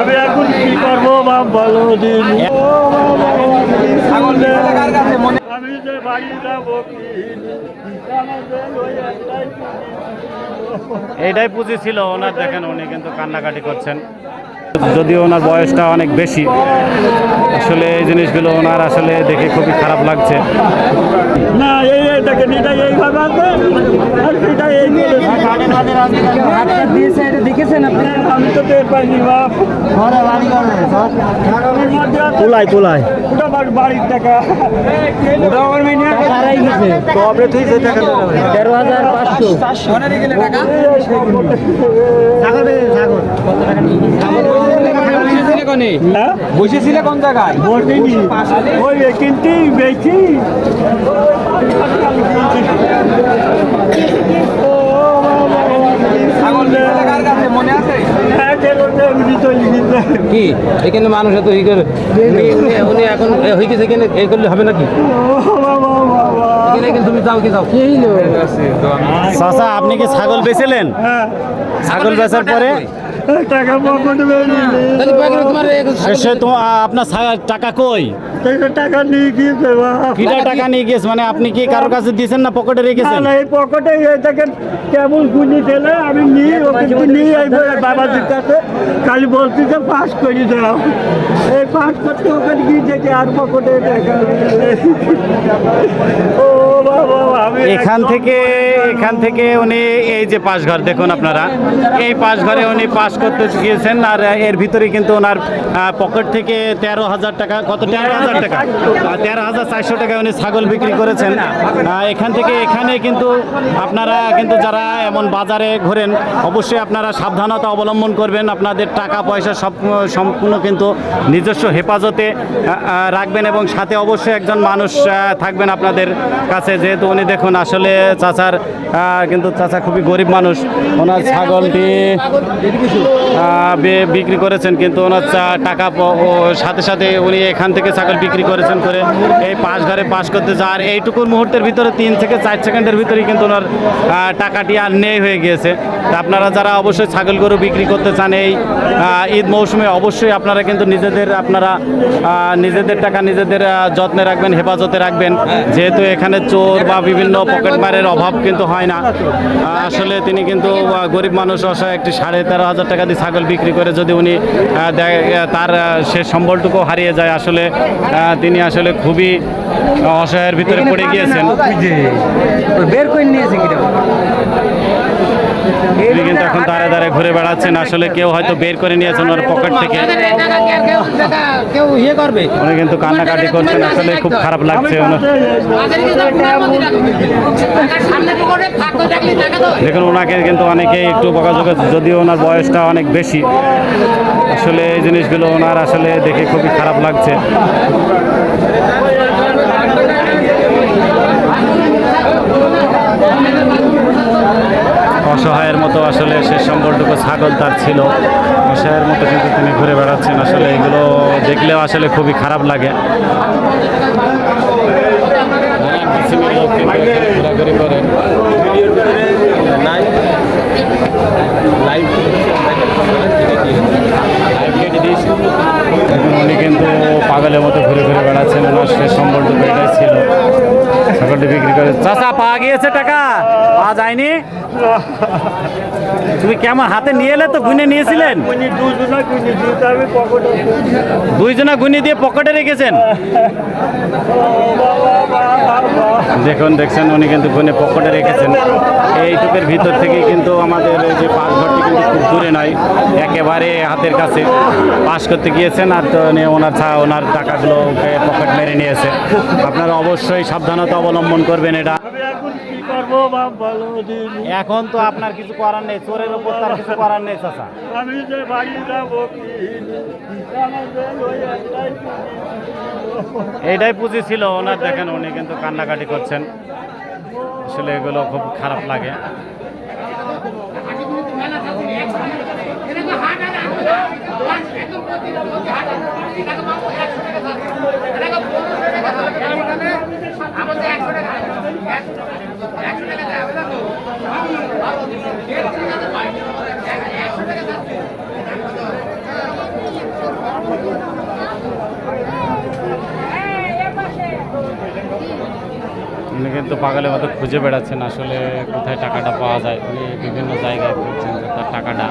আমি এখন কি করব বলো দিন। আমি যে বাড়ি যাব কি? আমাদের ওই একটাই এইটাই পুঁজি ছিল ওনার দেখেন উনি কিন্তু কান্নাকাটি করছেন। যদিও ওনার বয়সটা অনেক বেশি আসলে এই জিনিসগুলো ওনার আসলে দেখে খুবই খারাপ লাগছে। না এই দেখেন এটা এইভাবে আছে আর সেটা এই দিয়েছে এটা দেখেছেন আপনি? আমি তো টের পাইনি বাপ। তোলাই তোলাই ওটা বাড়ির টাকা। ওটা আমার হারাই গেছে। তেরো হাজার পাঁচশো। না। বসেছিলে কোন জায়গায়? বসেনি। ওই কিন্তু বেশি। মনে আছে? হ্যাঁ কি এখানে মানুষ এত ই করে উনি- এখন হয়ে গেছে এখানে এই করলে হবে নাকি? তুমি যাও কি যাও? চাচা আপনি কি ছাগল বেচেলেন? হ্যাঁ। ছাগল বেচার পরে টাকা পকেটে বেরিয়ে তাহলে ব্যাগরে তোমার সে তো আপনার টাকা কই? টাকা নিয়ে গিয়েছে বাপ কিটা টাকা নিয়ে গেছে মানে আপনি কি কারোর কাছে দিয়েছেন না পকেটে রেখেছেন? না, এই পকেটে কেমন গুলি ঠেলে আমি নিয়ে ওকে নিয়ে এই বাবাজির কাছে? খালি বলছি যে পাস করে দাও। এই পাস করতে ওখানে গিয়ে দেখি আর পকেটে টাকা নেই। ও বাবা আমি এখান থেকে এখান থেকে উনি এই যে পাশ ঘর দেখুন আপনারা। এই পাশ ঘরে উনি পাশ করতে গিয়েছেন আর এর ভিতরে কিন্তু ওনার পকেট থেকে তেরো হাজার টাকা কত তেরো হাজার টাকা। তেরো হাজার চারশো টাকা উনি ছাগল বিক্রি করেছেন। এখান থেকে এখানে কিন্তু আপনারা কিন্তু যারা এমন বাজারে ঘোরেন, অবশ্যই আপনারা সাবধানতা অবলম্বন করবেন। আপনাদের টাকা, পয়সা সব, সম্পূর্ণ কিন্তু নিজস্ব হেফাজতে রাখবেন এবং সাথে অবশ্যই একজন মানুষ থাকবেন আপনাদের কাছে। যেহেতু উনি দেখুন আসলে চাচার কিন্তু চাচা খুবই গরিব মানুষ। ওনার ছাগলটি বিক্রি করেছেন, কিন্তু ওনার টাকা সাথে সাথে উনি এখান থেকে ছাগল বিক্রি করেছেন করে এই পাশ ঘরে পাশ করতে আর এইটুকুর মুহূর্তের ভিতরে তিন থেকে চার সেকেন্ডের ভিতরেই কিন্তু ওনার টাকাটি আর নেই হয়ে গিয়েছে। তা আপনারা যারা অবশ্যই ছাগল গরু বিক্রি করতে চান এই ঈদ মৌসুমে অবশ্যই আপনারা কিন্তু নিজেদের, আপনারা নিজেদের টাকা নিজেদের যত্নে রাখবেন, হেফাজতে রাখবেন। যেহেতু এখানে চোর বা বিভিন্ন পকেটমারের অভাব কিন্তু হয় না। আসলে তিনি কিন্তু গরিব মানুষ অসহায় একটি সাড়ে তেরো হাজার টাকা দিয়ে ছাগল বিক্রি করে যদি উনি তার সে সম্বলটুকু হারিয়ে যায়, আসলে তিনি আসলে খুবই অসহায়ের ভিতরে পড়ে গিয়েছেন। বের করে নিয়েছে তিনি কিন্তু এখন দাঁড়ে দাঁড়ে ঘুরে বেড়াচ্ছেন। আসলে কেউ হয়তো বের করে নিয়েছেন ওর পকেট থেকে। কেউ ইয়ে করবে। উনি কিন্তু কান্নাকাটি করছেন। আসলে খুব খারাপ লাগছে ওনার। দেখুন ওনাকে কিন্তু অনেকেই একটু বকাঝকা যদিও ওনার বয়সটা অনেক বেশি। আসলে এই জিনিসগুলো ওনার আসলে দেখে খুবই খারাপ লাগছে। অসহায়ের মতো আসলে শেষ সম্বলটুকু ছাগল তার ছিল। অসহায়ের মতো কিন্তু তিনি ঘুরে বেড়াচ্ছেন। আসলে এগুলো দেখলেও আসলে খুবই খারাপ লাগে ঘোরাঘুরি করেন দেখুন, উনি কিন্তু পাগলের মতো ঘুরে ঘুরে বেড়াচ্ছেন ওনার এটাই ছিল। সকলটি বিক্রি করে চাষা পাওয়া গিয়েছে টাকা? পাওয়া যায়নি? তুমি কেমন হাতে নিয়ে এলে তো গুনে নিয়েছিলেন? দুইজনা গুনি দিয়ে পকেটে রেখেছেন? দেখুন, দেখছেন, উনি কিন্তু গুনে পকেটে রেখেছেন। এই এইটুকের ভিতর থেকে কিন্তু আমাদের যে পাস ঘরটি কিন্তু খুব দূরে নয় একেবারে হাতের কাছে। পাস করতে গিয়েছেন আর ওনার ওনার টাকাগুলো পকেট মেরে নিয়েছে। আপনারা অবশ্যই সাবধানতা অবলম্বন করবেন এটা। করব ভালো এখন তো আপনার কিছু করার নেই চোরের উপর তার কিছু করার নেই চাষা আমি যে বাড়ি যাব এটাই পুঁজি ছিল ওনার দেখেন উনি কিন্তু কান্নাকাটি করছেন। আসলে এগুলো খুব খারাপ লাগে। উনি কিন্তু পাগলের মতো খুঁজে বেড়াচ্ছেন আসলে কোথায় টাকাটা পাওয়া যায়। উনি বিভিন্ন জায়গায় খুঁজছেন যে তার টাকাটা।